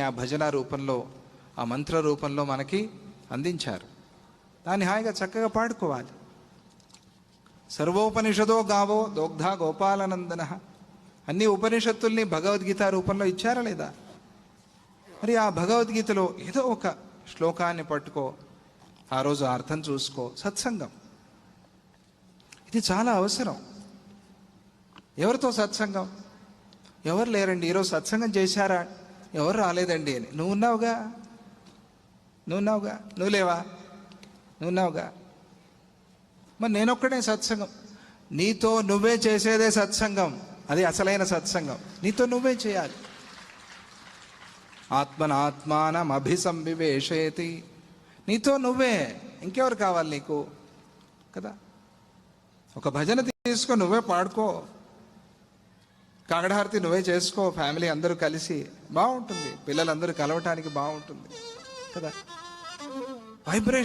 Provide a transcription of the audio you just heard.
ఆ భజన రూపంలో ఆ మంత్ర రూపంలో మనకి అందించారు. దాన్ని హాయిగా చక్కగా పాడుకోవాలి. సర్వోపనిషదో గావో దోగ్ధ గోపాలనందన. అన్ని ఉపనిషత్తుల్ని భగవద్గీత రూపంలో ఇచ్చారా లేదా? మరి ఆ భగవద్గీతలో ఏదో ఒక శ్లోకాన్ని పట్టుకో ఆ రోజు అర్థం చూసుకో సత్సంగం. ఇది చాలా అవసరం. ఎవరితో సత్సంగం? ఎవరు లేరండి? ఈరోజు సత్సంగం చేశారా? ఎవరు రాలేదండి. అని నువ్వు ఉన్నావుగా? నువ్వు ఉన్నావుగా? నువ్వు లేవా? నువ్వున్నావుగా మరి నేనొక్కడే సత్సంగం. నీతో నువ్వే చేసేదే సత్సంగం. అది అసలైన సత్సంగం. నీతో నువ్వే చేయాలి. ఆత్మన అభిసంవివేషేతి నీతో నువ్వే. ఇంకెవరు కావాలి నీకు? కదా? ఒక భజన తీసుకొని నువ్వే పాడుకో. కాగడహారతి నువ్వే చేసుకో ఫ్యామిలీ అందరూ కలిసి. బాగుంటుంది. పిల్లలందరూ కలవటానికి బాగుంటుంది. కదా? వైబ్రేషన్